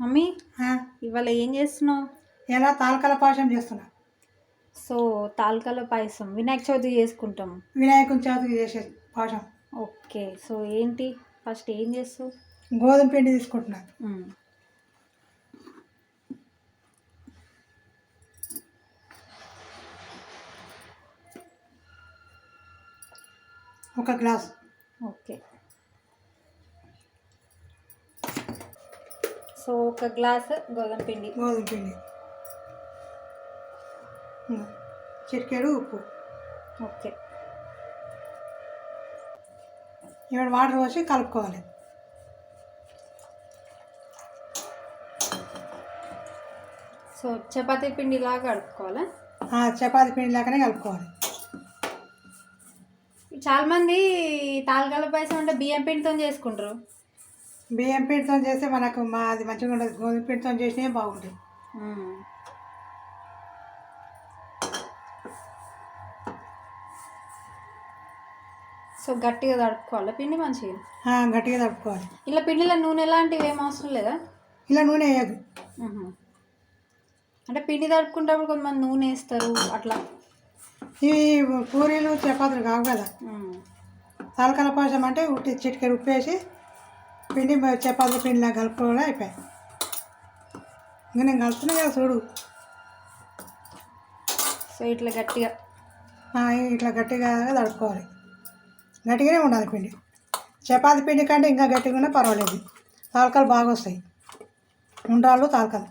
Mummy ఇవాళ ఏం చేస్తున్నావు? ఎలా తాలకల పాశం చేస్తున్నా. సో తాలకాల పాయసం. వినాయక చవితి చేసుకుంటాం. వినాయకుని చవితికి చేసేది పాశం ఓకే సో ఏంటి? ఫస్ట్ ఏం చేస్తావు? గోధుమ పిండి తీసుకుంటున్నా. ఒక గ్లాస్. ఓకే. సో ఒక గ్లాస్ గోధుమ పిండి. గోధుమ పిండి. చిటికెడు ఉప్పు. ఓకే. ఇక్కడ వాటర్ పోసి కలుపుకోవాలి. సో చపాతీ పిండి లాగా కడుక్కోవాలా ఆ, చపాతీ పిండి లాగానే కలుపుకోవాలి. చాలా మంది తాలకాల పాయసం అంటే బియ్యం పిండితో చేసుకుంటారు. బియ్యం పిండితో చేస్తే మనకు మా అది మంచిగా ఉండదు. గోధుమ పిండితో చేసినవి బాగుంటాయి మ్మ్. సో గట్టిగా తడుపుకోవాలా? పిండి మంచిగా గట్టిగా తడుపుకోవాలి. ఇలా పిండిలో నూనె ఎలాంటివి ఏం అవసరం లేదా? ఇలా నూనె వేయదు. అంటే పిండి తడుపుకుంటప్పుడు కొంతమంది నూనె వేస్తారు అట్లా. ఇవి పూరీలు చపాతీలు కావు కదా. తాలకల పాశం అంటే ఉట్టి చిటికెడు ఉప్పు వేసి పిండి చపాతీ పిండిలా కలుపుకోవడం అయిపోయాయి ఇంకా నేను కలుపుతున్నా కదా చూడు. సో ఇట్లా గట్టిగా. ఇట్లా గట్టిగా తడుపుకోవాలి. గట్టిగానే ఉండాలి పిండి. చపాతీ పిండి కంటే ఇంకా గట్టిగా ఉన్నా పర్వాలేదు. తాలకాలు బాగా వస్తాయి. ఉండ్రాళ్ళు తాలకాలు.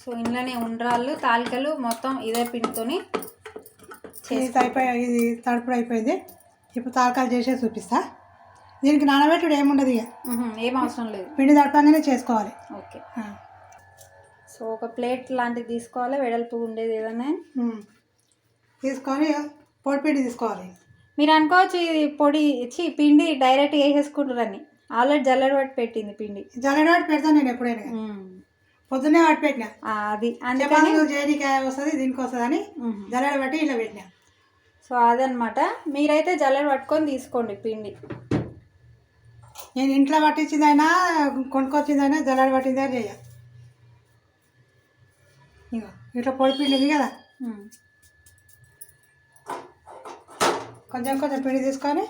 సో ఇంట్లోనే ఉండ్రాళ్ళు తాలికలు మొత్తం ఇదే పిండితోని ఇది అయిపోయి ఇది తడుపుడు అయిపోయింది. ఇప్పుడు తాలకాలు చేసే చూపిస్తా. దీనికి నానబెట్టుడు ఏముండదు ఇక. ఏం అవసరం లేదు. పిండి తడపంగానే చేసుకోవాలి. ఓకే. సో ఒక ప్లేట్ లాంటిది తీసుకోవాలి. వెడల్పు ఉండేది ఏదైనా. తీసుకొని పొడి పిండి తీసుకోవాలి. మీరు అనుకోవచ్చు ఇది పొడి ఇచ్చి పిండి డైరెక్ట్ వేసేసుకుంటారని ఆల్రెడీ జల్లెడ పట్టి పెట్టింది పిండి. జల్లెడ వాటి పెడతాను నేను ఎప్పుడైనా. పొద్దున్నే వాటి పెట్టిన. అది. అందుకని చేయడానికి వస్తుంది దీనికి వస్తుంది అని. జల్లెడ బట్టి ఇలా పెట్టిన. సో అదనమాట. మీరైతే జల్లెడ పట్టుకొని తీసుకోండి పిండి. నేను ఇంట్లో పట్టించిందైనా కొనుక్కొచ్చిందైనా జల్లెడ పట్టిందే చేయ ఇగో ఇట్లా పొడి పిండి ఉంది కదా. కొంచెం కొంచెం పిండి తీసుకొని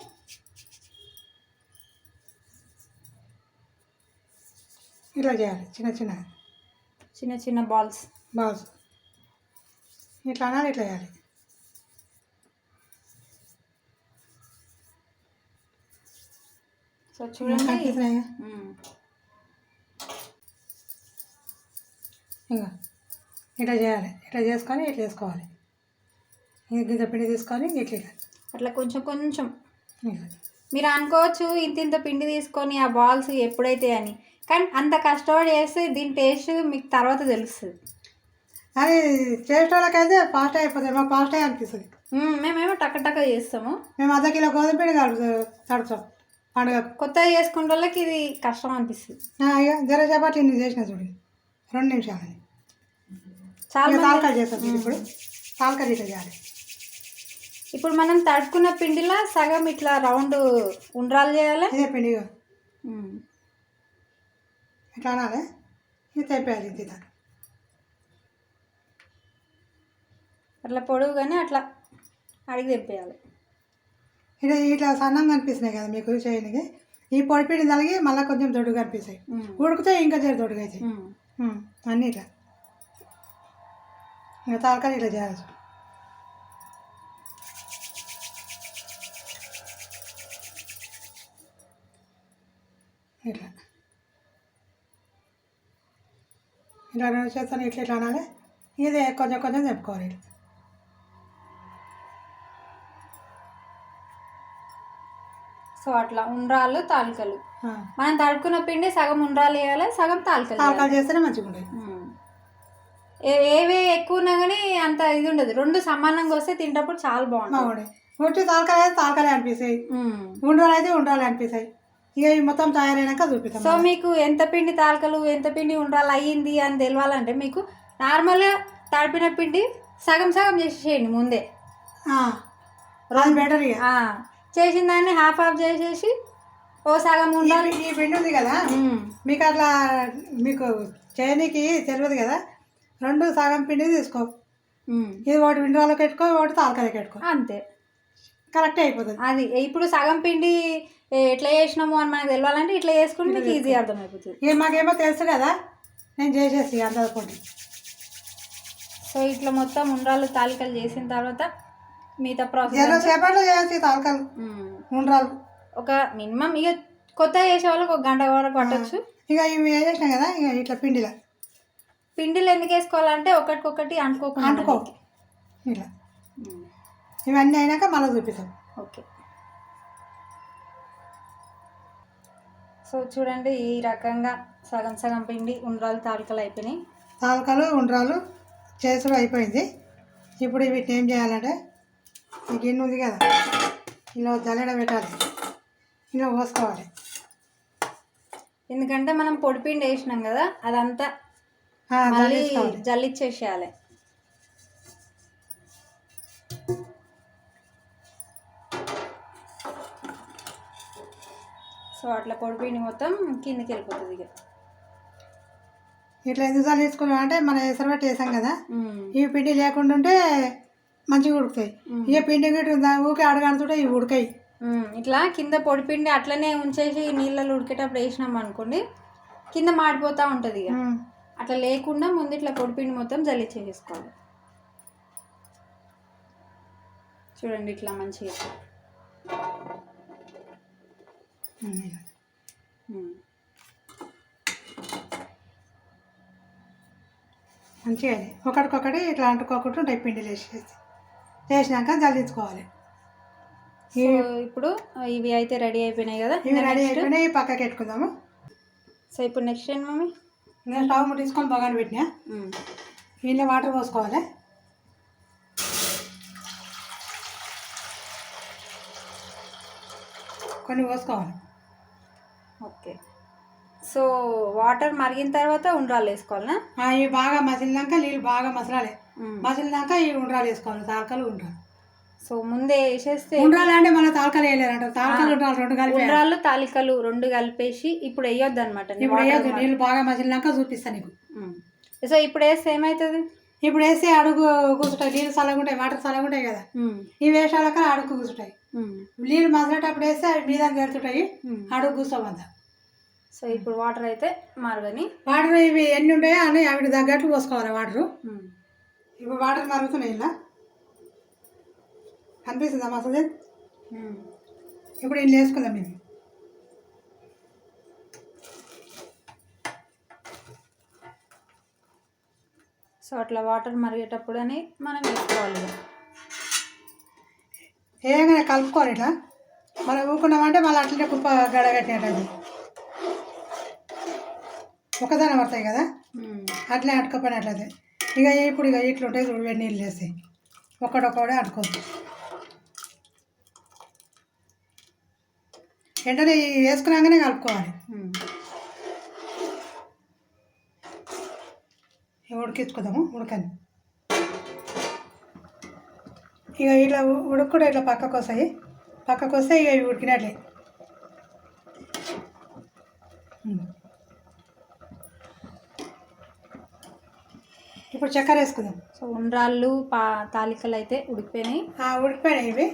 ఇట్లా చేయాలి చిన్న చిన్న చిన్న చిన్న బాల్స్. బాల్స్. ఇట్లా అనాలి ఇట్లా చేయాలి. సో చూడండి. ఇంకా ఇట్లా చేయాలి. ఇట్లా చేసుకొని ఇట్లా వేసుకోవాలి. ఇది గింజ పిండి తీసుకొని ఇట్లా అట్లా కొంచెం కొంచెం. మీరు అనుకోవచ్చు ఇంత ఇంత పిండి తీసుకొని ఆ బాల్స్ ఎప్పుడైతే అని. కానీ అంత కష్టపడి చేస్తే దీని టేస్ట్ మీకు తర్వాత తెలుస్తుంది. అది టేస్ట్ వాళ్ళకైతే ఫాస్ట్ అయిపోతుంది. మాకు ఫాస్ట్ అనిపిస్తుంది. మ్మ్, మేమేమో టక్క టక్క చేస్తాము. మేము అర్ధ కిలో గోధుమ పిండి కలుపు తడుతాం పండుగకు కొత్తగా చేసుకునే వాళ్ళకి ఇది కష్టం అనిపిస్తుంది. ఇక జర చపాతి ఇన్ని చేసిన చూడు రెండు నిమిషాలని. చాలా తాలకాలు చేస్తాం ఇప్పుడు. తాలకాలు ఇట్లా చేయాలి. ఇప్పుడు మనం తడుకున్న పిండిలో సగం ఇట్లా రౌండ్ ఉండ్రాలు చేయాలి? ఇదే పిండి. ఇట్లా అనాలి. ఇది తెంపేయాలి ఇది అట్లా పొడుగుగానే అట్లా అడిగి తెంపేయాలి. ఇట్లా ఇట్లా సన్నంగా అనిపిస్తున్నాయి కదా మీకు చేయడానికి ఈ పొడి పిండి తలిగి మళ్ళీ కొంచెం దొడ్డుగా అనిపిస్తాయి. ఉడికితే ఇంకా జర దొడ్డుగా అవుతాయి. ఉమ్, అన్నీ ఇట్లా. ఇంకా తాలకాలు ఇట్లా చేయాలి ఇట్లా. ఇట్లా రెండు చేస్తాను ఇట్లా ఇట్లా అనాలి. ఇది కొంచెం కొంచెం తెంపుకోవాలి ఇట్లా. సో అట్లా ఉండ్రాలు తాలికలు. మనం తడుకున్న పిండి సగం ఉండ్రాలు వేయాలి సగం తాలికలు. తాలకాలు చేస్తేనే మంచిగా. ఏ- ఏవి ఎక్కువ ఉన్నా కానీ అంత ఇది ఉండదు. రెండు సమానంగా వస్తే తింటప్పుడు చాలా బాగుంటుంది. తాలకాలు అయితే తాలకాలే అనిపిస్తాయి. ఉండాలి అయితే ఉండాలి అనిపిస్తాయి. ఇక మొత్తం తయారైనాక చూపిస్తాం. సో మీకు ఎంత పిండి తాలకలు ఎంత పిండి ఉండాలి అయ్యింది అని తెలియాలంటే మీకు నార్మల్గా తడిపిన పిండి సగం సగం చేసేయండి ముందే. ఆ, అది బెటర్ ఇక. చేసిన దాన్ని హాఫ్ హాఫ్ చేసేసి ఓ సగం ఉండాలి. ఈ పిండి ఉంది కదా? మీకు అట్లా మీకు చేయనీకి తెలియదు కదా? రెండు సగం పిండి తీసుకో. ఇది ఒకటి విండ్రాలో పెట్టుకో ఒకటి తాలకాయలో పెట్టుకో. అంతే. కరెక్ట్ అయిపోతుంది. అది ఇప్పుడు సగం పిండి ఎట్లా చేసినాము అని మనకు తెలియాలంటే ఇట్లా చేసుకుంటే మీకు ఈజీ అర్థమైపోతుంది. ఇక మాకేమో తెలుసు కదా? నేను చేసేసి అందరికోటి సో ఇట్లా మొత్తం ఉండ్రాలు తాలికలు చేసిన తర్వాత మిగతా ప్రాసెస్ తాలకాలు ఉండ్రాలు ఒక మినిమం ఇక కొత్త చేసే వాళ్ళకి ఒక గంట వరకు పట్టొచ్చు. ఇక ఇవి వేసేసినాం కదా ఇక ఇట్లా పిండిలా. పిండిలు ఎందుకు వేసుకోవాలంటే ఒకటికొకటి అంటుకోకుండా అంటుకో. ఉమ్, ఇవన్నీ అయినాక మళ్ళీ చూపిస్తాం. ఓకే. సో చూడండి ఈ రకంగా సగం సగం పిండి ఉండ్రాలు తాలికలు అయిపోయినాయి. తాలకాలు ఉండ్రాలు చేసుడు అయిపోయింది. ఇప్పుడు వీటిని ఏం చేయాలంటే ఈ గిన్నె ఉంది కదా? ఇలా జల్లెడ పెట్టాలి. ఇలా పోసుకోవాలి. ఎందుకంటే మనం పొడి పిండి వేసినాం కదా అదంతా మళ్ళీ జల్లిచ్చేసేయాలి. సో అట్లా పొడి పిండి మొత్తం కిందకి వెళ్ళిపోతుంది ఇక. ఇట్లా ఎందుకు జల్లించుకున్నాం అంటే మనం ఎసరబట్టి వేసాం కదా? ఈ పిండి లేకుండా ఉంటే మంచిగా ఉడుకుతాయి. ఇక పిండి గిట్టు ఊకే అడగడుతుంటే ఇవి ఉడకాయి ఇట్లా కింద పొడి పిండి అట్లనే ఉంచేసి నీళ్ళలో ఉడికేటప్పుడు వేసినాం అనుకోండి కింద మాడిపోతూ ఉంటుంది ఇక. అట్లా లేకుండా ముందు ఇట్లా పొడి పిండి మొత్తం జల్లిచ్చేసుకోవాలి చూడండి ఇట్లా మంచిగా. మంచిగా. ఒకటికొకటి ఇట్లా అంటుకోకుండా ఉంటాయి పిండిలు వేసేసి వేసినాక జల్లించుకోవాలి ఇప్పుడు ఇవి అయితే రెడీ అయిపోయినాయి కదా? ఇవి రెడీ అయిపోయినాయి పక్కకి పెట్టుకుందాము సో ఇప్పుడు నెక్స్ట్ ఏంటి మమ్మీ? నేను స్టవ్ ముట్టించుకొని బగాను పెట్టినా. దీనిలో వాటర్ పోసుకోవాలి. కొన్ని పోసుకోవాలి. ఓకే. సో వాటర్ మరిగిన తర్వాత ఉండ్రాలు వేసుకోవాలనా? ఆ, ఇవి బాగా మసిలినాక నీళ్ళు బాగా మసలాలి. మసిలినాక ఇవి ఉండ్రాలు వేసుకోవాలి తాలకాలు ఉండ్రాలు. సో ముందే వేసేస్తే ఉండ్రాలు అంటే మన తాలకాలు వేయలేరంట తాలకాలు ఉండ్రాలు రెండు కలిపి. ఉండ్రాళ్ళు తాలికలు రెండు కలిపేసి ఇప్పుడు వేయొద్దు అనమాట ఇప్పుడు వేయద్దు నీళ్ళు బాగా మసిలినాక చూపిస్తాను నీకు. సో ఇప్పుడు వేస్తే ఏమవుతుంది ఇప్పుడు వేస్తే అడుగు కూర్చుంటాయి నీళ్ళు చల్లగుంటాయి వాటర్ చల్లగుంటాయి కదా. ఈ వేషాలక అడుగు కూర్చుంటాయి. నీళ్ళు మసలేటప్పుడు వేస్తే అవి మీద తేలుతుంటాయి ఉమ్. అడుగు కూర్చోవద్ద సో ఇప్పుడు వాటర్ అయితే మరగని వాటర్ ఇవి ఎన్ని ఉంటాయో అన్ని అవికి తగ్గట్లు పోసుకోవాలి వాటరు. ఇప్పుడు వాటర్ మరుగుతున్నాయి ఇలా. అనిపిస్తుందా ఉమ్. ఇప్పుడు ఇల్లు వేసుకుందాం ఇది? సో అట్లా వాటర్ మరిగేటప్పుడు అని మనం వేసుకోవాలి. ఏమైనా కలుపుకోవాలి ఇట్లా? మనం ఊకున్నామంటే మళ్ళీ అట్లనే కుప్ప గడగట్టినట్టు అది. ఒకదాని పడతాయి కదా. అట్లే అటుకపోయినట్లయితే. ఇక ఇప్పుడు ఇక ఇట్లా ఉంటాయి చూడు వేడి నీళ్ళు వేసి ఒక్కడొక్కడే అటుకోవచ్చు వెంటనే వేసుకున్నాకనే కలుపుకోవాలి. ఉడికించుకుందాము ఉడకని. ఇక ఇట్లా ఉడక కూడా ఇట్లా పక్కకు వస్తాయి పక్కకు వస్తే ఇక ఇవి ఉడికినట్లే. ఇప్పుడు చక్కెర వేసుకుందాం. సో ఉండ్రాళ్ళు పా తాలికలు అయితే ఉడికిపోయినాయి. ఆ, ఉడికిపోయినాయి ఇవి.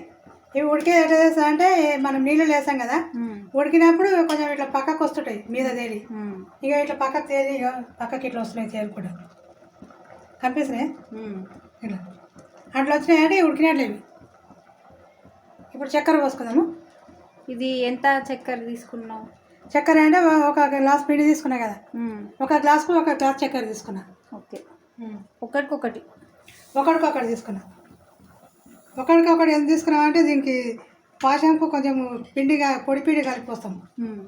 ఇవి ఉడికే ఎట్లా అంటే మనం నీళ్ళు వేసాం కదా. ఉడికినప్పుడు కొంచెం ఇట్లా పక్కకు వస్తుంటాయి మీద తేలి. ఇక ఇట్లా పక్కకు తేలి ఇక పక్కకి ఇట్లా వస్తున్నాయి తేలి కూడా కనిపిస్తున్నాయి. ఇట్లా. అట్లా వచ్చినాయి అంటే ఉడికినట్లే ఇవి. ఇప్పుడు చక్కెర పోసుకుందాము. ఇది ఎంత చక్కెర తీసుకున్నావు? చక్కెర అంటే ఒక గ్లాస్ పిండి తీసుకున్నా కదా. ఒక గ్లాస్కు ఒక గ్లాస్ చక్కెర తీసుకున్నా. ఒకటికొకటి ఒకటికొకటి తీసుకున్నా. ఒకటికొకటి ఎంత తీసుకున్నాం అంటే దీనికి పాషంకు కొంచెం పిండిగా పొడి పిండి కలిపి పోస్తాము ఉమ్.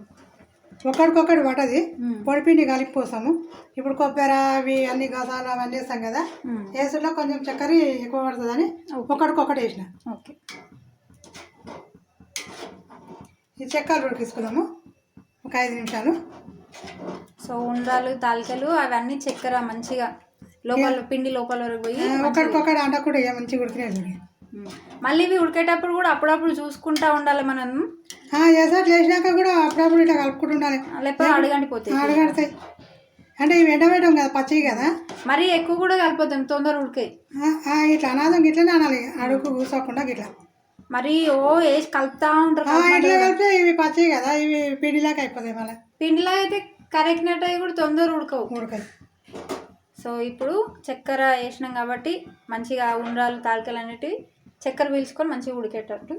ఒకటికొకటి పట్టది ఉమ్. పొడి పిండి కలిపి పోస్తాము ఇప్పుడు కొబ్బరి అవి అన్ని గసాలు అవన్నీ వేస్తాం కదా. వేసులో కొంచెం చక్కెర ఎక్కువ పడుతుందని ఒకటికొకటి వేసిన. ఓకే. ఈ చక్కెర ఉడికించుకుందాము ఒక ఐదు నిమిషాలు. సో ఉండ్రాలు తాలికలు అవన్నీ చక్కెర మంచిగా లోపల పిండి లోపల వరకు పోయి ఆ, ఒకటికొకటి అంట కూడా మంచిగా ఉడికినాయి. మళ్ళీ ఇవి ఉడికేటప్పుడు కూడా అప్పుడప్పుడు చూసుకుంటా ఉండాలి మనం. ఎసరు చేసినాక కూడా అప్పుడప్పుడు ఇట్లా కలుపుకుంటూ ఉండాలి. లేకపోతే అడగండిపోతాయి ఆడగడతాయి. అంటే ఇవి ఎండబెట్టం కదా పచ్చివి కదా? మరీ ఎక్కువ కూడా కలిపోతాం తొందర ఉడికాయి ఇట్లా అనాథం ఇట్లనే అనాలి అడుగు కూసోకుండా ఇట్లా. మరి ఓ వేసి కలుపుతా ఉంటారు ఇట్లా కలిపితే ఇవి పచ్చివి కదా ఇవి పిండిలాగా అయిపోతాయి మళ్ళీ. పిండిలో అయితే అవి కూడా తొందర ఉడకవు. ఉడకాయి సో ఇప్పుడు చక్కెర వేసినాం కాబట్టి మంచిగా ఉండ్రాలు తాలికలు అనేటివి చక్కెర పీల్చుకొని మంచిగా ఉడికేటట్టు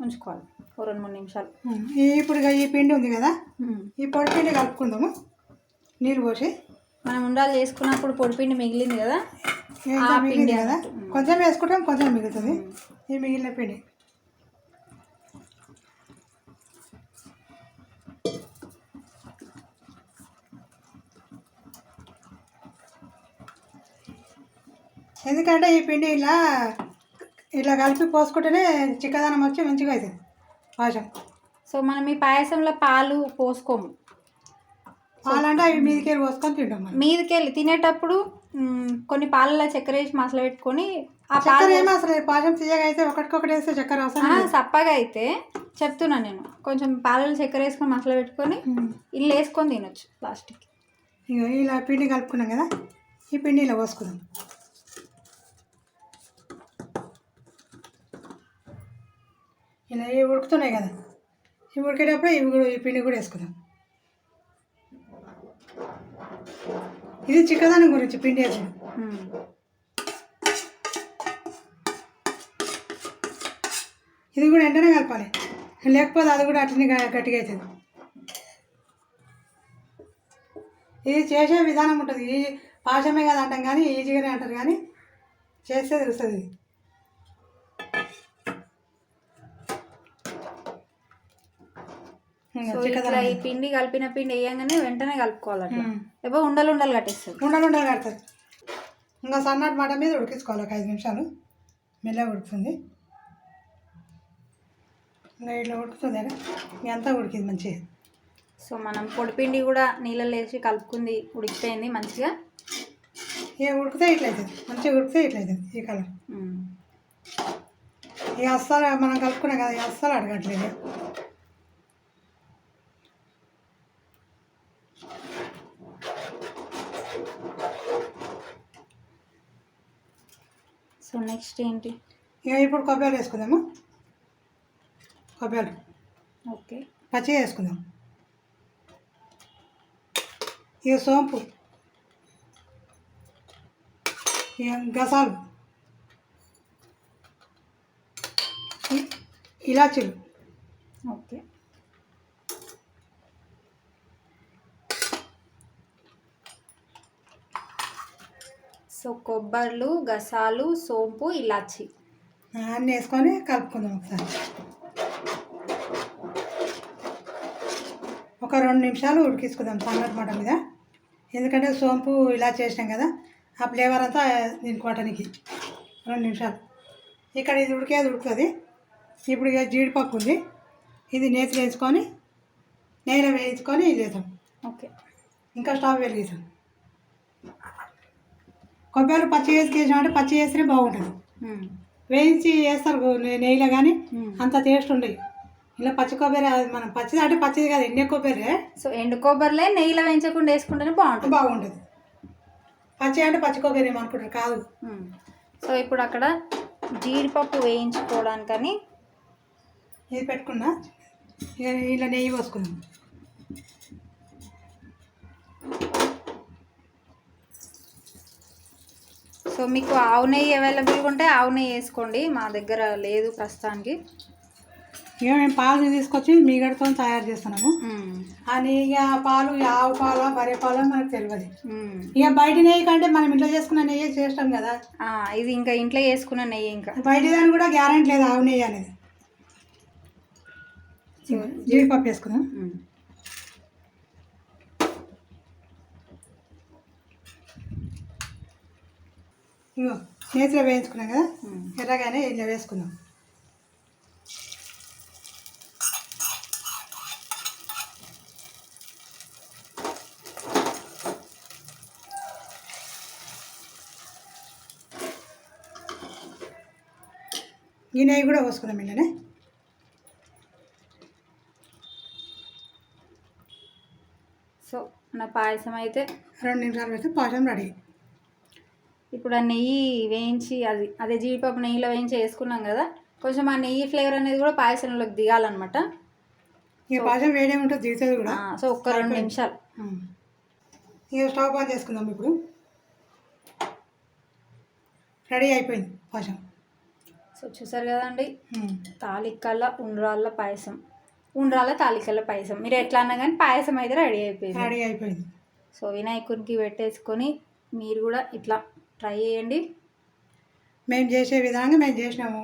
ఉంచుకోవాలి. ఓ రెండు మూడు నిమిషాలు. ఇప్పుడు ఈ పిండి ఉంది కదా. ఈ పొడి పిండి కలుపుకుందాము? నీళ్ళు పోసి. మనం ఉండాలి చేసుకున్నప్పుడు పొడిపిండి మిగిలింది కదా? మిగిలింది పిండి కదా. కొంచెం వేసుకుంటాం కొంచెం మిగులుతుంది. ఈ మిగిలిన పిండి. ఎందుకంటే ఈ పిండి ఇలా ఇట్లా కలిపి పోసుకుంటేనే చిక్కదనం వచ్చి మంచిగా అవుతుంది పాశం సో మనం ఈ పాయసంలో పాలు పోసుకోము. పాలంటే అవి మీదకి పోసుకొని తింటాం మీదకెళ్ళి తినేటప్పుడు కొన్ని పాలలో చక్కెర వేసి మసలు పెట్టుకొని ఆ చక్కెర పాలు ఏమో అసలు పాశం తీయగా అయితే ఒకటికొకటి వేస్తే చక్కెర అవసరం. సప్పగా అయితే చెప్తున్నా నేను. కొంచెం పాలలో చక్కెర వేసుకొని మసలు పెట్టుకొని. ఇల్లు వేసుకొని తినొచ్చు ప్లాస్టిక్ ఇక ఇలా పిండి కలుపుకున్నాం కదా ఈ పిండి ఇలా పోసుకుందాం. ఇలా ఇవి ఉడుకుతున్నాయి కదా? ఇవి ఉడికేటప్పుడు ఇవి కూడా ఈ పిండి కూడా వేసుకుందాం. ఇది చిక్కదనం గురించి పిండి వేసుడు ఇది కూడా వెంటనే కలపాలి. లేకపోతే అది కూడా అట్లనే గట్టిగా అవుతుంది ఇది చేసే విధానం ఉంటుంది. ఈ పాశమే కదా అంటాం కానీ ఈజీగానే అంటారు కానీ చేస్తే తెలుస్తుంది ఇది. ఇంకా సో ఇట్లా ఈ పిండి కలిపిన పిండి వేయంగానే వెంటనే కలుపుకోవాలి అట్లా. లేకపోతే ఉండలు ఉండలు కట్టేస్తుంది. ఉండలు ఉండలు కడుతుంది ఇంకా సన్నటి మాట మీద ఉడికించుకోవాలి ఒక ఐదు నిమిషాలు. మెల్లగా ఉడుకుతుంది. ఇంకా ఇట్లా ఉడుకుతుంది కదా ఎంత ఉడికింది మంచిగా. సో మనం పొడిపిండి కూడా నీళ్ళలో వేసి కలుపుకుంది ఉడికిపోయింది మంచిగా. ఇక ఉడికితే ఇట్లా అవుతుంది మంచిగా ఉడికితే ఇట్లా అవుతుంది ఈ కలర్. ఇక అస్సలు మనం కలుపుకున్నాం కదా అస్సలు అడగట్లేదు సో నెక్స్ట్ ఏంటి? ఇక ఇప్పుడు కొబ్బరి వేసుకుందాము? కొబ్బరి. ఓకే. పచ్చిగా వేసుకుందాం. ఇక సోంపు. ఇక గసాలు. ఇలాచీలు. ఓకే. సో కొబ్బర్లు గసాలు సోంపు ఇలాచి. అన్నీ వేసుకొని కలుపుకుందాం ఒకసారి. ఒక రెండు నిమిషాలు ఉడికించుకుందాం సన్నటి మాట మీద. ఎందుకంటే సోంపు ఇలా చేసినాం కదా ఆ ఫ్లేవర్ అంతా దీనికి కొట్టనికి రెండు నిమిషాలు. ఇక్కడ ఇది ఉడికేది ఉడుకుతుంది. ఇప్పుడు ఇక జీడిపప్పు ఉంది. ఇది నేతి వేసుకొని నెయ్యిలో వేయించుకొని వేద్దాం. ఓకే. ఇంకా స్టవ్ వెలిగిస్తాం కొబ్బరి పచ్చి వేసి వేసినామంటే పచ్చి వేస్తేనే బాగుంటుంది. వేయించి వేస్తారు నెయ్యిలో కానీ. అంత టేస్ట్ ఉండదు. ఇలా పచ్చి కొబ్బరి మనం పచ్చిది అంటే పచ్చిది కాదు ఎండే కొబ్బరి సో ఎండు కొబ్బరిలే నెయ్యిలో వేయించకుండా వేసుకుంటేనే బాగుంటుంది. బాగుంటుంది. పచ్చి అంటే పచ్చి కొబ్బరి ఏమనుకుంటారు కాదు. సో ఇప్పుడు అక్కడ జీడిపప్పు వేయించుకోవడానికని ఇది పెట్టుకున్నా. ఇక ఇలా నెయ్యి పోసుకుందాం. సో మీకు ఆవు నెయ్యి అవైలబుల్గా ఉంటే ఆవు నెయ్యి వేసుకోండి. మా దగ్గర లేదు ప్రస్తుతానికి. ఇక మేము పాలు తీసుకొచ్చి మీగడతో తయారు చేస్తున్నాము. నెయ్యి ఆ పాలు ఆవు పాలు బరే పాలు మనకు తెలియదు. ఇక బయట నెయ్యి కంటే మనం ఇంట్లో చేసుకున్న నెయ్యి చేస్తాం కదా. ఇది ఇంకా ఇంట్లో చేసుకున్న నెయ్యి ఇంకా. బయట దాని కూడా గ్యారెంటీ లేదు ఆవు నెయ్యి అనేది. జీడిపప్పు వేసుకుందాం. ఇగో నేతిలో వేయించుకున్నాం కదా. ఎర్రగానే ఇలా వేసుకుందాం. ఈ నెయ్యి కూడా పోసుకుందాం ఇంట్లోనే సో నా పాయసం అయితే రెండు నిమిషాలు పెడితే పాయసం రెడీ. ఇప్పుడు ఆ నెయ్యి వేయించి అది అదే జీడిపప్పు నెయ్యిలో వేయించి వేసుకున్నాం కదా కొంచెం ఆ నెయ్యి ఫ్లేవర్ అనేది కూడా పాయసంలోకి దిగాలన్నమాట. పాయసం వేడే ఉంటుంది దిగుతుంది కూడా సో ఒక్క రెండు నిమిషాలు. ఇక స్టవ్ ఆన్ చేసుకుందాం ఇప్పుడు. రెడీ అయిపోయింది పాయసం. సో చూసారు కదండి ఉమ్. తాలికల ఉండ్రాళ్ళ పాయసం. ఉండ్రాళ్ళ తాలికల పాయసం. మీరు ఎట్లా అన్నా కానీ పాయసం అయితే రెడీ అయిపోయింది. రెడీ అయిపోయింది. సో వినాయకునికి పెట్టేసుకొని మీరు కూడా ఇట్లా ట్రై చేయండి. మేము చేసే విధంగా మేము చేసినాము.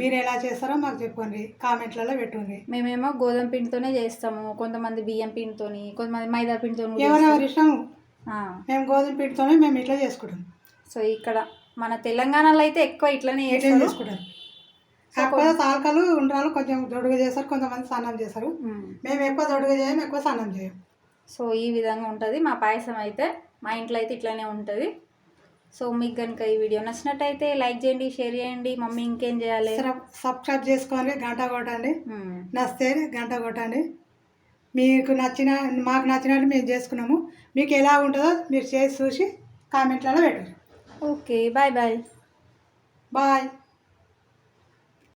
మీరు ఎలా చేస్తారో మాకు చెప్పండి. కామెంట్లలో పెట్టుండ్రి మేమేమో గోధుమ పిండితోనే చేస్తాము. కొంతమంది బియ్యం పిండితోని కొంతమంది మైదా పిండితోని ఎవరెవరి ఇష్టము? మేము గోధుమ పిండితోనే మేము ఇట్లా చేసుకుంటాం. సో ఇక్కడ మన తెలంగాణలో అయితే ఎక్కువ ఇట్లనే చేసుకుంటారు. కాకపోతే తాలకలు ఉండ్రాలు కొంచెం దొడుగు చేస్తారు. కొంతమంది స్నానం చేస్తారు. మ్మ్. మేము ఎక్కువ దొడుగు చేయం ఎక్కువ స్నానం చేయం. సో ఈ విధంగా ఉంటుంది. మా పాయసం అయితే మా ఇంట్లో అయితే ఇట్లానే ఉంటుంది. సో మీకు కనుక ఈ వీడియో నచ్చినట్టయితే లైక్ చేయండి షేర్ చేయండి. మమ్మీ ఇంకేం చేయాలి? సబ్- సబ్స్క్రైబ్ చేసుకోండి గంట కొట్టండి. నచ్చితే గంట కొట్టండి. మీకు నచ్చిన మాకు నచ్చినట్టు మేము చేసుకున్నాము. మీకు ఎలా ఉంటుందో మీరు చేసి చూసి కామెంట్లలో పెట్టండి. Okay bye bye. బాయ్.